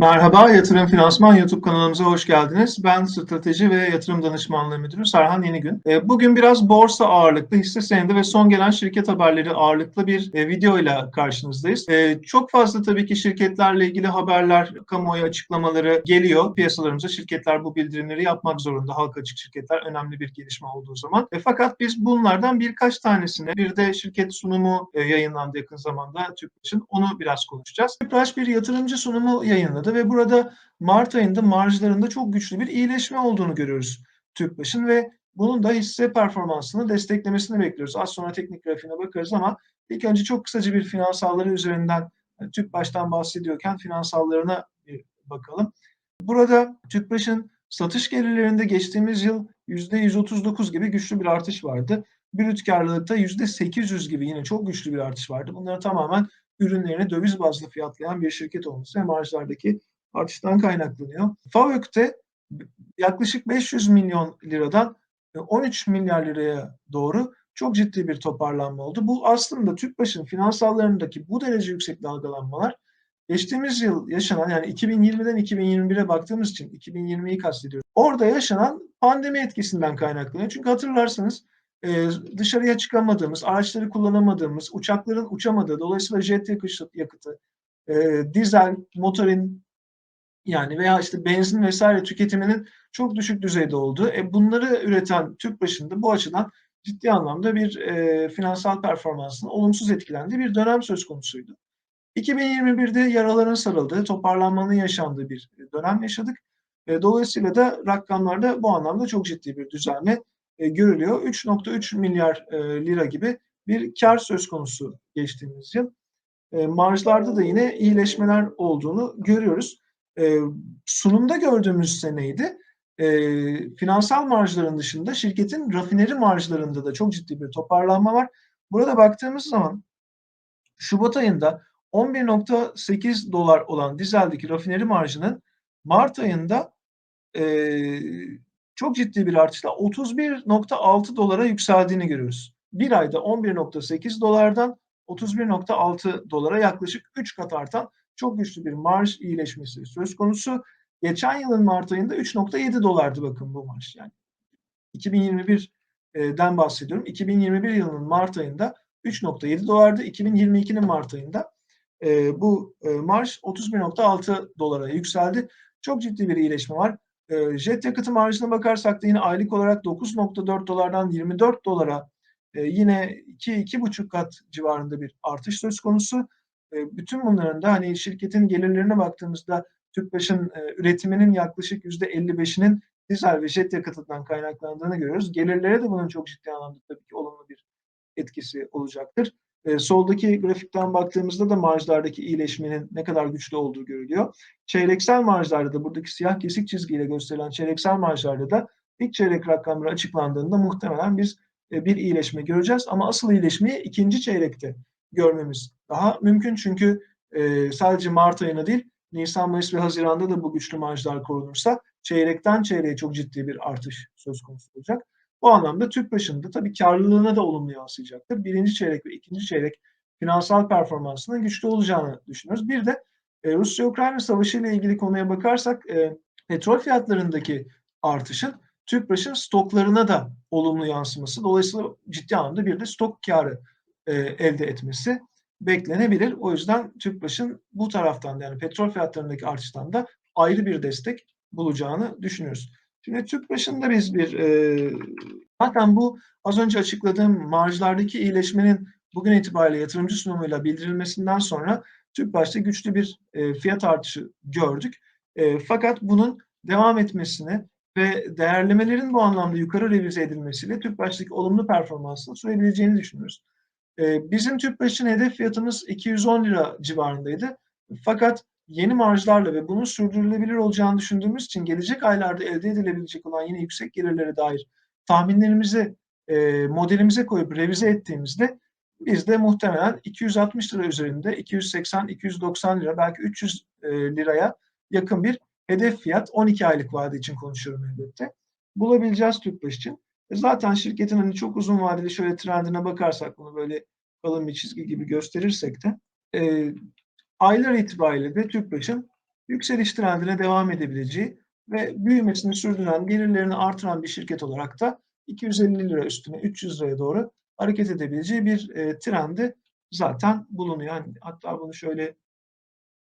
Merhaba, Yatırım Finansman YouTube kanalımıza hoş geldiniz. Ben Strateji ve Yatırım Danışmanlığı Müdürü Serhan Yenigün. E, Bugün biraz borsa ağırlıklı, hisse senedi ve son gelen şirket haberleri ağırlıklı bir e, video ile karşınızdayız. E, Çok fazla tabii ki şirketlerle ilgili haberler, kamuoyu açıklamaları geliyor. Piyasalarımıza şirketler bu bildirimleri yapmak zorunda. Halka açık şirketler önemli bir gelişme olduğu zaman. Fakat biz bunlardan birkaç tanesini, bir de şirket sunumu yayınlandı yakın zamanda TÜPRAŞ'ın. Onu biraz konuşacağız. TÜPRAŞ bir yatırımcı sunumu yayınladı ve burada Mart ayında marjlarında çok güçlü bir iyileşme olduğunu görüyoruz TÜPRAŞ'ın ve bunun da hisse performansını desteklemesini bekliyoruz. Az sonra teknik grafiğine bakarız ama ilk önce çok kısaca bir finansalları üzerinden yani TÜPRAŞ'tan bahsediyorken finansallarına bir bakalım. Burada TÜPRAŞ'ın satış gelirlerinde geçtiğimiz yıl %139 gibi güçlü bir artış vardı. Brüt karlılıkta %800 gibi yine çok güçlü bir artış vardı. Bunları tamamen ürünlerini döviz bazlı fiyatlayan bir şirket olması ve marjlardaki artıştan kaynaklanıyor. FAVÖK'te yaklaşık 500 milyon liradan 13 milyar liraya doğru çok ciddi bir toparlanma oldu. Bu aslında TÜPRAŞ'ın finansallarındaki bu derece yüksek dalgalanmalar geçtiğimiz yıl yaşanan yani 2020'den 2021'e baktığımız için 2020'yi kastediyoruz. Orada yaşanan pandemi etkisinden kaynaklanıyor. Çünkü hatırlarsanız e, dışarıya çıkamadığımız, araçları kullanamadığımız, uçakların uçamadığı, dolayısıyla jet yakıtı, e, dizel, motorin yani veya işte benzin vesaire tüketiminin çok düşük düzeyde olduğu. E, bunları üreten TÜPRAŞ'ın bu açıdan ciddi anlamda bir e, finansal performansının olumsuz etkilendiği bir dönem söz konusuydu. 2021'de yaraların sarıldığı, toparlanmanın yaşandığı bir dönem yaşadık. E, dolayısıyla da rakamlarda bu anlamda çok ciddi bir düzenle e, görülüyor. 3.3 milyar e, lira gibi bir kar söz konusu geçtiğimiz yıl. E, marjlarda da yine iyileşmeler olduğunu görüyoruz. E, sunumda gördüğümüz seneydi. E, finansal marjların dışında şirketin rafineri marjlarında da çok ciddi bir toparlanma var. Burada baktığımız zaman Şubat ayında 11.8 dolar olan dizeldeki rafineri marjının Mart ayında çok ciddi bir artışla 31.6 dolara yükseldiğini görüyoruz. Bir ayda 11.8 dolardan 31.6 dolara yaklaşık 3 kat artan çok güçlü bir marj iyileşmesi söz konusu. Geçen yılın Mart ayında 3.7 dolardı bakın bu marj yani. 2021'den bahsediyorum. 2021 yılının Mart ayında 3.7 dolardı. 2022'nin Mart ayında bu marj 31.6 dolara yükseldi. Çok ciddi bir iyileşme var. E, jet yakıtı marjına bakarsak da yine aylık olarak 9.4 dolardan 24 dolara e, yine 2-2,5 kat civarında bir artış söz konusu. E, bütün bunların da hani şirketin gelirlerine baktığımızda TÜPRAŞ'ın e, üretiminin yaklaşık %55'inin dizel ve jet yakıtından kaynaklandığını görüyoruz. Gelirlere de bunun çok ciddi anlamda tabii ki olumlu bir etkisi olacaktır. E, soldaki grafikten baktığımızda da marjlardaki iyileşmenin ne kadar güçlü olduğu görülüyor. Çeyreksel marjlarda da buradaki siyah kesik çizgiyle gösterilen çeyreksel marjlarda da ilk çeyrek rakamları açıklandığında muhtemelen biz e, bir iyileşme göreceğiz. Ama asıl iyileşmeyi ikinci çeyrekte görmemiz daha mümkün. Çünkü e, sadece Mart ayına değil Nisan, Mayıs ve Haziran'da da bu güçlü marjlar korunursa çeyrekten çeyreğe çok ciddi bir artış söz konusu olacak. Bu anlamda TÜPRAŞ'ın tabii karlılığına da olumlu yansıyacaktır. Birinci çeyrek ve ikinci çeyrek finansal performansının güçlü olacağını düşünüyoruz. Bir de e, Rusya-Ukrayna savaşı ile ilgili konuya bakarsak e, petrol fiyatlarındaki artışın TÜPRAŞ'ın stoklarına da olumlu yansıması. Dolayısıyla ciddi anlamda bir de stok karı e, elde etmesi beklenebilir. O yüzden TÜPRAŞ'ın bu taraftan yani petrol fiyatlarındaki artıştan da ayrı bir destek bulacağını düşünüyoruz. Şimdi TÜPRAŞ'ın da biz bir e, zaten bu az önce açıkladığım marjlardaki iyileşmenin bugün itibariyle yatırımcı sunumuyla bildirilmesinden sonra TÜPRAŞ'ta güçlü bir e, fiyat artışı gördük. E, fakat bunun devam etmesini ve değerlemelerin bu anlamda yukarı revize edilmesiyle TÜPRAŞ'taki olumlu performansını sürebileceğini düşünüyoruz. E, bizim TÜPRAŞ'ın hedef fiyatımız 210 lira civarındaydı. Fakat yeni marjlarla ve bunun sürdürülebilir olacağını düşündüğümüz için gelecek aylarda elde edilebilecek olan yine yüksek gelirlere dair tahminlerimizi e, modelimize koyup revize ettiğimizde biz de muhtemelen 260 lira üzerinde 280-290 lira belki 300 e, liraya yakın bir hedef fiyat 12 aylık vade için konuşuyorum elbette. Bulabileceğiz TÜPRAŞ için. E zaten şirketin hani çok uzun vadeli şöyle trendine bakarsak bunu böyle kalın bir çizgi gibi gösterirsek de e, aylar itibariyle de TÜPRAŞ'ın yükseliş trendine devam edebileceği ve büyümesini sürdüren, gelirlerini artıran bir şirket olarak da 250 lira üstüne 300 liraya doğru hareket edebileceği bir e, trendi zaten bulunuyor. Yani hatta bunu şöyle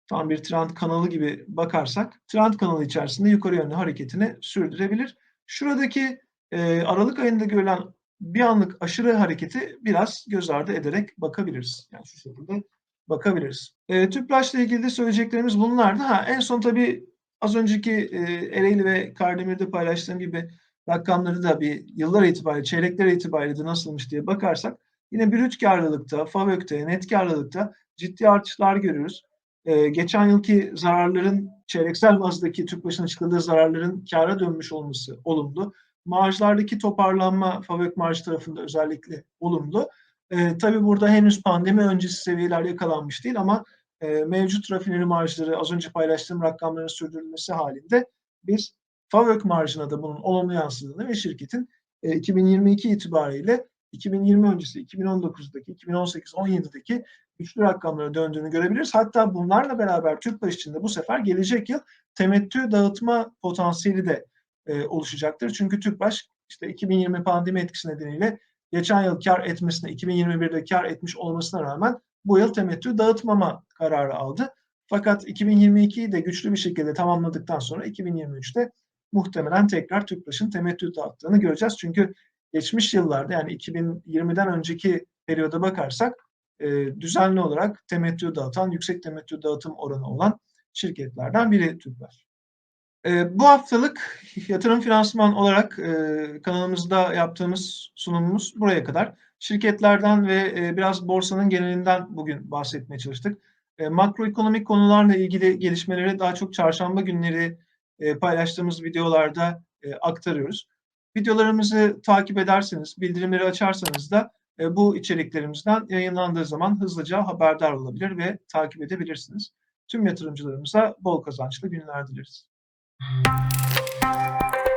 tam bir trend kanalı gibi bakarsak trend kanalı içerisinde yukarı yönlü hareketini sürdürebilir. Şuradaki e, Aralık ayında görülen bir anlık aşırı hareketi biraz göz ardı ederek bakabiliriz. Yani şu şekilde bakabiliriz. E, Tüpraş'la ilgili de söyleyeceklerimiz bunlardı. Ha, en son tabii az önceki e, Ereğli ve Kardemir'de paylaştığım gibi rakamları da bir yıllar itibariyle, çeyrekler itibariyle de nasılmış diye bakarsak yine brüt karlılıkta, FAVÖK'te, net karlılıkta ciddi artışlar görüyoruz. Ee, geçen yılki zararların çeyreksel bazdaki Tüpraş'ın açıkladığı zararların kâra dönmüş olması olumlu. Marjlardaki toparlanma FAVÖK marj tarafında özellikle olumlu. Ee, tabii burada henüz pandemi öncesi seviyeler yakalanmış değil ama e, mevcut rafineri marjları az önce paylaştığım rakamların sürdürülmesi halinde biz FAVÖK marjına da bunun olumlu yansıdığını ve şirketin e, 2022 itibariyle 2020 öncesi 2019'daki, 2018-17'deki güçlü rakamlara döndüğünü görebiliriz. Hatta bunlarla beraber Türkbaş için de bu sefer gelecek yıl temettü dağıtma potansiyeli de e, oluşacaktır. Çünkü Türkbaş işte 2020 pandemi etkisi nedeniyle geçen yıl kar etmesine, 2021'de kar etmiş olmasına rağmen bu yıl temettü dağıtmama kararı aldı. Fakat 2022'yi de güçlü bir şekilde tamamladıktan sonra 2023'te muhtemelen tekrar Tüpraş'ın temettü dağıttığını göreceğiz. Çünkü geçmiş yıllarda yani 2020'den önceki periyoda bakarsak e, düzenli olarak temettü dağıtan, yüksek temettü dağıtım oranı olan şirketlerden biri Tüpraş. E, bu haftalık yatırım finansman olarak e, kanalımızda yaptığımız sunumumuz buraya kadar. Şirketlerden ve e, biraz borsanın genelinden bugün bahsetmeye çalıştık. E, makroekonomik konularla ilgili gelişmeleri daha çok çarşamba günleri paylaştığımız videolarda aktarıyoruz. Videolarımızı takip ederseniz, bildirimleri açarsanız da bu içeriklerimizden yayınlandığı zaman hızlıca haberdar olabilir ve takip edebilirsiniz. Tüm yatırımcılarımıza bol kazançlı günler dileriz. Thank you.